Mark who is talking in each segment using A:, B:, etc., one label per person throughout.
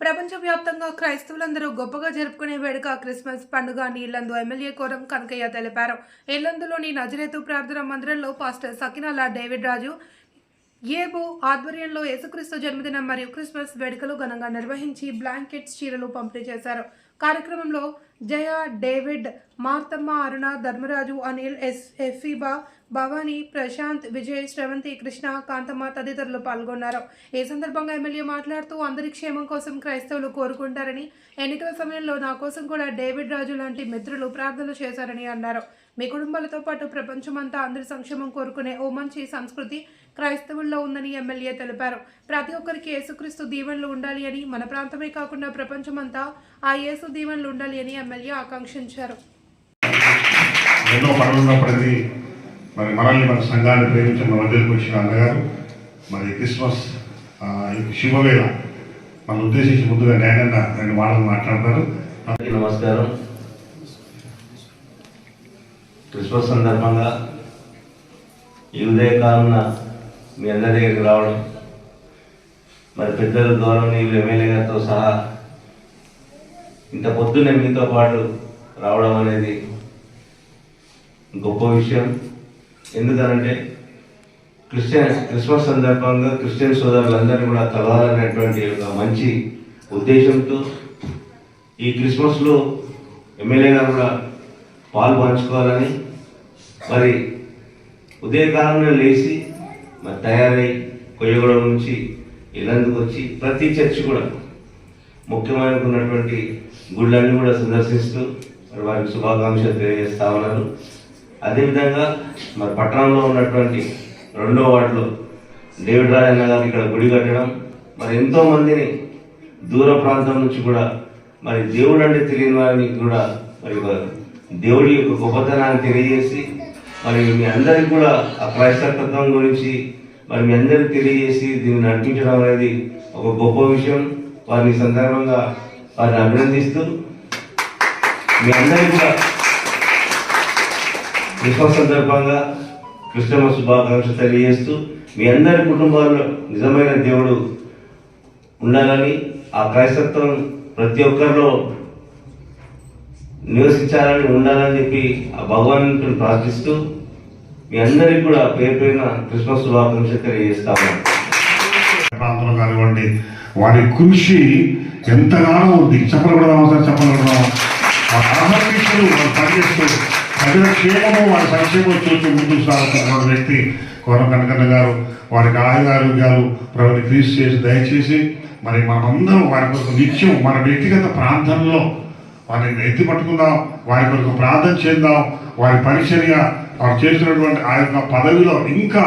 A: ప్రపంచవ్యాప్తంగా క్రైస్తవులందరూ గొప్పగా జరుపుకునే వేడుక క్రిస్మస్ పండుగ అని ఇల్లందు ఎమ్మెల్యే కోరం కనకయ్య తెలిపారు. ఇల్లందులోని నజరేతు ప్రార్థన మందిరంలో పాస్టర్ సకినాల డేవిడ్ రాజు ఏబు ఆధ్వర్యంలో యేసుక్రీస్తు జన్మదినం మరియు క్రిస్మస్ వేడుకలు ఘనంగా నిర్వహించి బ్లాంకెట్స్ చీరలు పంపిణీ చేశారు. కార్యక్రమంలో జయ డేవిడ్ మార్తమ్మ అరుణ ధర్మరాజు అనిల్ ఎస్ ఎఫీబా భవానీ ప్రశాంత్ విజయ్ శ్రవంతి కృష్ణ కాంతమ్మ తదితరులు పాల్గొన్నారు. ఈ సందర్భంగా ఎమ్మెల్యే మాట్లాడుతూ అందరి క్షేమం కోసం క్రైస్తవులు కోరుకుంటారని ఎన్నికల సమయంలో నా కోసం కూడా డేవిడ్ రాజు లాంటి మిత్రులు ప్రార్థనలు చేశారని అన్నారు. మీ కుటుంబాలతో పాటు ప్రపంచమంతా అందరి సంక్షేమం కోరుకునే ఓ మంచి సంస్కృతి క్రైస్తవుల్లో ఉందని ఎమ్మెల్యే తెలిపారు. ప్రతి ఒక్కరికి యేసుక్రీస్తు దీవెనలు ఉండాలి అని మన ప్రాంతమే కాకుండా ప్రపంచమంతా ఆ యేసు దీవెనలు ఉండాలి అని ఎమ్మెల్యే ఆకాంక్షించారు.
B: ఎన్నో పనులు ఉన్నప్పటికీ మరి మనల్ని మన సంఘాన్ని ప్రేమించిన మన మధ్యలోకి వచ్చిన అన్నగారు మరి క్రిస్మస్ ఆ, ఈ శుభవేళ మన ఉద్దేశించి ముందుగా న్యాయంగా రెండు మాటలు మాట్లాడతారు.
C: అందరికీ నమస్కారం. క్రిస్మస్ సందర్భంగా ఈ ఉదయకాలన మీ అందరి దగ్గరికి రావడం. మరి పెద్దల గౌరవనీయులు ఎమ్మెల్యే గారితో సహా ఇంత పొద్దున్నే మీతో పాటు రావడం అనేది గొప్ప విషయం. ఎందుకనంటే క్రిస్టియన్ క్రిస్మస్ సందర్భంగా క్రిస్టియన్ సోదరులందరినీ కూడా కలవాలనేటువంటి ఒక మంచి ఉద్దేశంతో ఈ క్రిస్మస్లో ఎమ్మెల్యే గారు కూడా పాలు పంచుకోవాలని మరి ఉదయకాలంలో లేచి మరి తయారై కొయ్యగూడెం నుంచి ఇల్లందుకు వచ్చి ప్రతి చర్చి కూడా ముఖ్యమైనటువంటి గుళ్ళన్నీ కూడా సందర్శిస్తూ మరి వారికి శుభాకాంక్షలు తెలియజేస్తా ఉన్నారు. అదేవిధంగా మరి పట్టణంలో ఉన్నటువంటి రెండో వార్డులో డేవిడ్ రాజన్న గారు ఇక్కడ గుడి కట్టడం మరి ఎంతో మందిని దూర ప్రాంతం నుంచి కూడా మరి దేవుడు అంటే తెలియని వారిని కూడా మరి ఒక దేవుడి యొక్క గొప్పతనాన్ని తెలియజేసి మరి మీ అందరికి కూడా ఆ క్రైస్తవత్వం గురించి మరి మీ అందరికి తెలియజేసి దీన్ని నడిపించడం అనేది ఒక గొప్ప విషయం. వారిని సందర్భంగా వారిని అభినందిస్తూ మీ అందరికీ కూడా క్రిస్మస్ సందర్భంగా క్రిస్టమస్ శుభాకాంక్ష తెలియజేస్తూ మీ అందరి కుటుంబాల్లో నిజమైన దేవుడు ఉండాలని ఆ క్రైస్తత్వం ప్రతి ఒక్కరిలో నివసించాలని ఉండాలని చెప్పి ఆ భగవాన్ ప్రార్థిస్తూ మీ అందరికి కూడా పేరు పేరున క్రిస్మస్ శుభాకాంక్షలు తెలియజేస్తాము.
B: ప్రాంతంలో కానివ్వండి వారి కృషి ఎంతగానో ఉంది. చెప్పకూడదాం సార్? చెప్పకూడదాం అహర్నిశలు వారు పనిచేస్తూ ప్రజల క్షేమము వారి సంక్షేమం చూసి ముందుకు సాగుతున్న వ్యక్తి కోన కనకన్న గారు. వారికి ఆయుధ ఆరోగ్యాలు ప్రభుని క్రీస్ చేసి దయచేసి మరి మనమందరం వారి కోసం నిత్యం మన వ్యక్తిగత ప్రాంతంలో వారిని ఎత్తి పట్టుకుందాం వారి కొరకు ప్రార్థన చేద్దాం వారి పరిచర్య వారు చేసినటువంటి ఆ యొక్క పదవిలో ఇంకా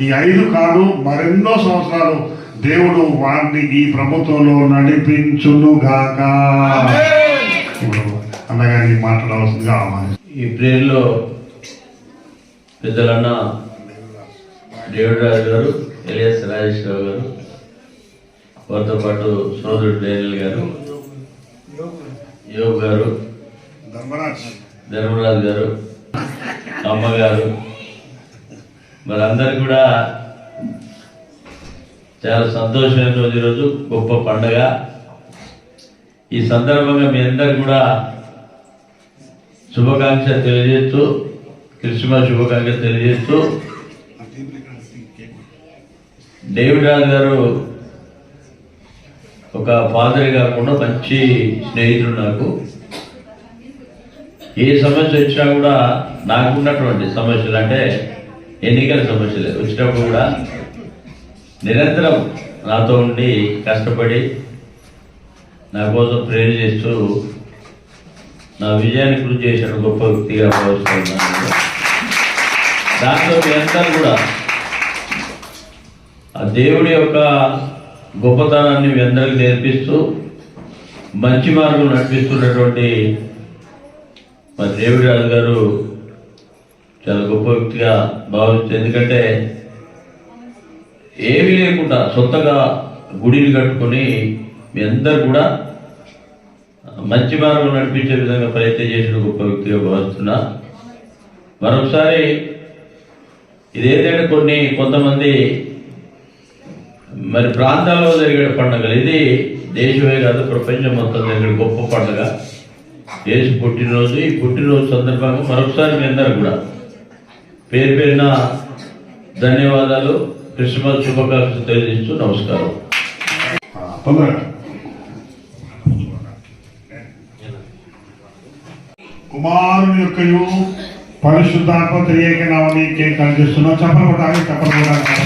B: ఈ ఐదు కాదు మరెన్నో సంవత్సరాలు దేవుడు వారిని ఈ ప్రభుత్వంలో నడిపించునుగాక. ఇప్పుడు అన్నగారికి మాట్లాడవలసిందిగా
D: ఈ ప్రేయర్లో పెద్దలన్న డేవిడ్ రాజు గారు ఎలియాస్ రాజేశ్వరరావు గారు వారితో పాటు సోదరుడు డేనియల్ గారు యోగ్ గారు?
B: ధర్మరాజ్.
D: ధర్మరాజు గారు అమ్మగారు. మరి అందరు కూడా చాలా సంతోషమైన రోజు ఈరోజు గొప్ప పండగ. ఈ సందర్భంగా మీ అందరు కూడా శుభాకాంక్ష తెలియజేస్తూ క్రిస్మస్ శుభాకాంక్ష తెలియజేస్తూ డేవిడ్ రాజు గారు ఒక ఫాదర్ కాకుండా మంచి స్నేహితుడు నాకు. ఏ సమస్య వచ్చినా కూడా నాకున్నటువంటి సమస్యలు అంటే ఎన్నికల సమస్యలు. వచ్చినప్పుడు కూడా నిరంతరం నాతో ఉండి కష్టపడి నా కోసం ప్రేర చేస్తూ నా విజయాన్ని కృషి చేసిన గొప్ప వ్యక్తిగా భావిస్తున్నాను. దాంట్లో మీ కూడా ఆ దేవుడి యొక్క గొప్పతనాన్ని మీ అందరికి నేర్పిస్తూ మంచి మార్గం నడిపిస్తున్నటువంటి మరి దేవిరాజు గారు చాలా గొప్ప వ్యక్తిగా భావిస్తుంది ఎందుకంటే ఏమీ లేకుండా సొంతగా గుడిని కట్టుకొని మీ అందరు కూడా మంచి మార్గం నడిపించే విధంగా ప్రయత్నం చేసిన గొప్ప వ్యక్తిగా భావిస్తున్నా. మరొకసారి ఇదేదైనా కొన్ని కొంతమంది మరి ప్రాంతాల్లో జరిగే పండుగలు ఇది దేశమే కాదు ప్రపంచం మొత్తం జరిగే గొప్ప పండుగ. యేసు పుట్టినరోజు ఈ పుట్టినరోజు సందర్భంగా మరొకసారి మీ అందరు కూడా పేరు పేరున ధన్యవాదాలు క్రిస్మస్ శుభాకాంక్షలు తెలియజేస్తూ నమస్కారం.
B: కుమారుని యొక్క పరిశుద్ధాత్మ తెలియక నామని కేక్ కనిపిస్తున్నా చెప్పలు కొట్టాలి చెప్పలు కొట్టాలి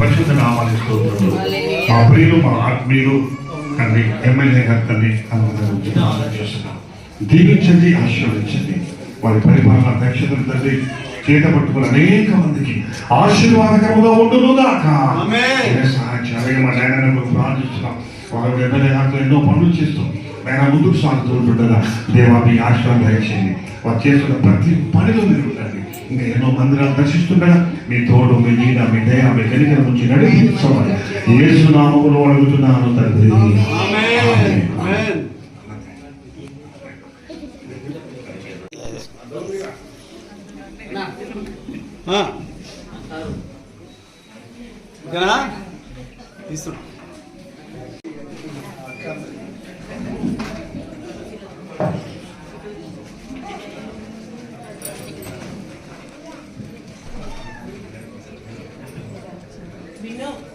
B: పరిశుద్ధ నామాన్ని స్తోత్రములు. మా ప్రియులు మా ఆత్మీయులు తండ్రి ఎమ్మెల్యే గారి తండ్రి చేస్తున్నాం. దీవించండి ఆశీర్వదించండి. వారి పరిపాలన దక్షతలు తండ్రి చేత పట్టుకుని అనేక మందికి ఆశీర్వాదకరంగా ఉండును గాక సహాయం మా నాయన ప్రార్థిస్తున్నాం. వారు ఎమ్మెల్యే గారితో ఎన్నో పనులు చేస్తాం ఆయన ముందుకు సాగుతూ ఉంటుండగా దేవా మీ ఆశ్రమం దయచేయండి. వారు చేస్తున్న ప్రతి పనిలో మీరు ఉండండి. ఇంకా ఎన్నో మందిరాలు దర్శిస్తుండగా మీ తోడు మీ నీడ మీ దయ మీ కలిగిన నుంచి నడిపించమని యేసు నామములో అడుగుతున్నాను తండ్రి. ఆమేన్.
E: ఓకేనా No.